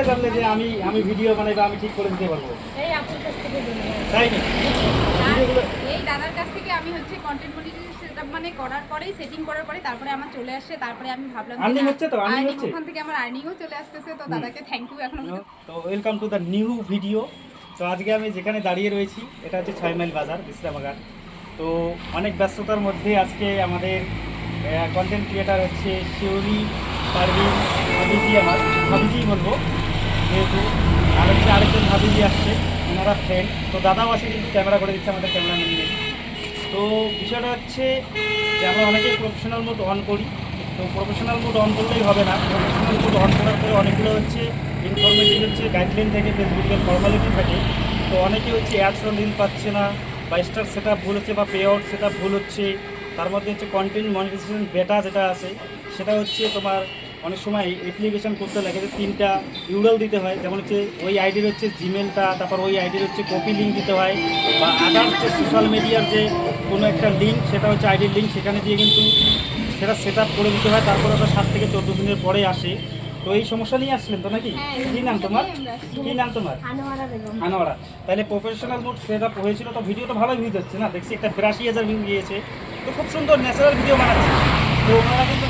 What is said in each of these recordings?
করে জানলে যে আমি আমি ভিডিও বানাই বা আমি ঠিক করে দিতে পারব। এই আপুর কাছ থেকে তাই না এই দাদার কাছ থেকে আমি হচ্ছে কন্টেন্ট মনিটাইজেশন মানে করার পরেই সেটিং করার পরে তারপরে আমার চলে আসছে। তারপরে আমি ভাবলাম যে Earning না, হচ্ছে তো? Earning হচ্ছে? ওখান থেকে আমার আর্নিংও চলে আসতেছে। তো দাদাকে থ্যাংক ইউ এখন তো welcome to the new video তো আজকে আমি যেখানে দাঁড়িয়ে রয়েছি এটা হচ্ছে ছয় মাইল বাজার বিশ্রামাগার। তো অনেক ব্যস্ততার মধ্যে আজকে আমাদের কন্টেন্ট ক্রিয়েটার হচ্ছে শিউরি পারভিন ভাবিজি আমার। ভাবিজি বলব। যেহেতু আর হচ্ছে আরেকজন ভাবিজি আসছে, ওনারা ফ্রেন্ড তো দাদাও আছে কিন্তু ক্যামেরা করে দিচ্ছে, আমাদের ক্যামেরা নিয়ে তো বিষয়টা হচ্ছে যে আমরা অনেকেই প্রফেশনাল মোড অন করি। তো প্রফেশনাল মোড অন করলেই হবে না। প্রফেশনাল মোড অন করার পরে অনেকগুলো হচ্ছে ইনফরমেটিভ হচ্ছে গাইডলাইন থাকে ফেসবুকের ফর্মালিটি থাকে। তো অনেকে হচ্ছে অ্যাডস অন রিল পাচ্ছে না, বা স্টার সেট ভুল হচ্ছে, বা পে আউট সেট ভুল হচ্ছে। তার মধ্যে হচ্ছে কন্টেন্ট মনিটাইজেশন বেটা যেটা আছে, সেটা হচ্ছে তোমার অনেক সময় অ্যাপ্লিকেশন করতে লাগে যে তিনটা ইউরাল দিতে হয় যেমন হচ্ছে ওই আইডির হচ্ছে জিমেলটা তারপর ওই আইডির হচ্ছে কপি লিঙ্ক দিতে হয় বা আদার হচ্ছে সোশ্যাল মিডিয়ার যে কোনো একটা লিঙ্ক সেটা হচ্ছে আইডির লিঙ্ক সেখানে দিয়ে কিন্তু সেটা সেট আপ করে দিতে হয় তারপর ওটা সাত থেকে চোদ্দ দিনের পরে আসে। তো এই সমস্যা নিয়ে আসলেন তো নাকি? হ্যাঁ, কী নাম তোমার? কী নাম তোমার? আনোয়ারা তাহলে প্রফেশনাল মোড সেট আপ হয়েছিল তো ভিডিওটা ভালো ভিউজ হচ্ছে না? দেখছি একটা বিরাশি হাজার ভিউ গিয়েছে। তো খুব সুন্দর ন্যাচারাল ভিডিও বানাচ্ছে। তো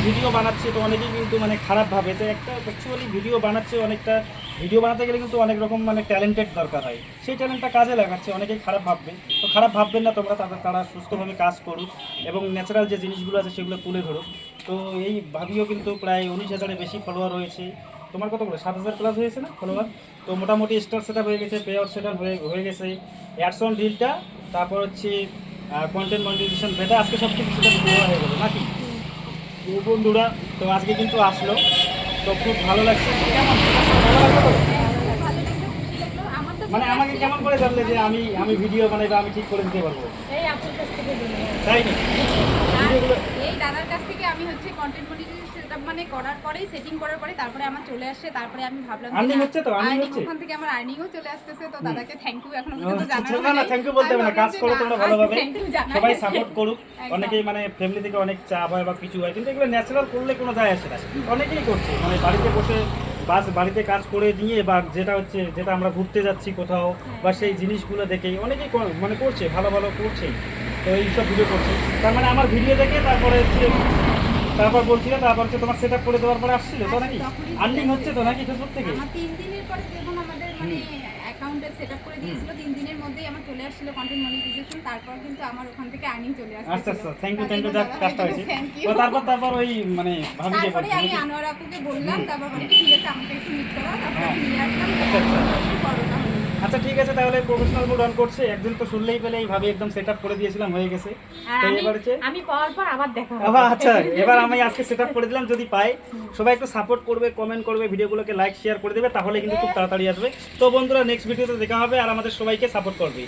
ভিডিও বানাচ্ছে, তো অনেকেই কিন্তু মানে খারাপ ভাবে। তো একটা অ্যাকচুয়ালি ভিডিও বানাচ্ছে অনেকটা ভিডিও বানাতে গেলে কিন্তু অনেক রকম মানে ট্যালেন্টেড দরকার হয়। সেই ট্যালেন্টটা কাজে লাগাচ্ছে, অনেকেই খারাপ ভাববে। তো খারাপ ভাববেন না তোমরা তাদের তারা সুস্থভাবে কাজ করুক এবং ন্যাচারাল যে জিনিসগুলো আছে সেগুলো তুলে ধরুক। তো এই ভাবিও কিন্তু প্রায় উনিশ হাজারের বেশি ফলোয়ার রয়েছে। তোমার কত করে? সাত হাজার প্লাস হয়েছে না ফলোয়ার তো মোটামুটি স্টার সেট হয়ে গেছে পে আউট সেট হয়ে হয়ে গেছে। অ্যাডসন ডিলটা তারপর হচ্ছে কন্টেন্ট মনিটাইজেশন বেটা আজকে সব কিছু সেটা হয়ে গেলো, নাকি? তো বন্ধুরা তো আজকে কিন্তু আসলো। তো খুব ভালো লাগছে। মানে আমাকে কেমন করে জানলে যে আমি আমি ভিডিও বানাই বা আমি ঠিক করে দিতে পারব। তাই না এই দাদার কাছ থেকে আমি হচ্ছে কন্টেন্ট মনিটাইজেশন মানে করার পরেই সেটিং করার পরে তারপরে আমার চলে আসছে তারপরে আমি ভাবলাম যে Earning না, হচ্ছে তো? Earning হচ্ছে? ওখান থেকে আমার আর্নিংও চলে আসতেছে তো দাদাকে থ্যাংক ইউ এখন পর্যন্ত আচ্ছা, জানানো না না থ্যাংক ইউ বলতে না কাজ করো তোমরা ভালোভাবে জানাই। সবাই সাপোর্ট করুক অনেকেই মানে ফ্যামিলি থেকে অনেক চাপ হয় বা কিছু হয় কিন্তু এগুলো ন্যাচারাল করলে কোনো যায় আসে না অনেকেই করছে মানে বাড়িতে বসে বাস বাড়িতে কাজ করে নিয়ে বা যেটা হচ্ছে যেটা আমরা ঘুরতে যাচ্ছি কোথাও বা সেই জিনিসগুলো দেখে অনেকেই মানে করছে ভালো ভালো করছে তো এইসব ভিডিও করছে। তার মানে আমার ভিডিও দেখে তারপরে হচ্ছে তারপর বলছিল তারপর হচ্ছে তোমার সেট আপ করে দেওয়ার পরে আসছিল তো নাকি? আর্নিং হচ্ছে তো নাকি ফেসবুক থেকে? তিন দিনের পরে যখন আমাদের মানে অ্যাকাউন্টে সেট আপ করে দিয়েছিল তিন দিনের মধ্যেই চলে আসছিল কন্টেন্ট মনিটাইজেশন তারপর কিন্তু আমার ওখান থেকে আর্নিং চলে আসছে আচ্ছা আচ্ছা থ্যাংক ইউ থ্যাংক ইউ যাক কাজটা হয়েছে তো তারপর তারপর ওই মানে ভাবি যে তারপরে আমি? আনোয়ার আপুকে বললাম তারপর বলে ঠিক আছে আমাকে একটু মিট করো তারপর। আমি নিয়ে আসলাম। করোনা আছে তাহলে প্রফেশনাল মোড অন করছে। একদিন তো শুনলেই পেলে এইভাবে একদম সেটআপ করে দিয়েছিলাম হয়ে গেছে। তো আমি এবার হচ্ছে আমি পাওয়ার পর আবার দেখা হবে। আবার আচ্ছা এবার আমি আজকে সেট আপ করে দিলাম যদি পাই। সবাই একটু সাপোর্ট করবে কমেন্ট করবে ভিডিওগুলোকে লাইক শেয়ার করে দেবে তাহলে কিন্তু খুব তাড়াতাড়ি আসবে। তো বন্ধুরা নেক্সট ভিডিওতে দেখা হবে আর আমাদের সবাইকে সাপোর্ট করবে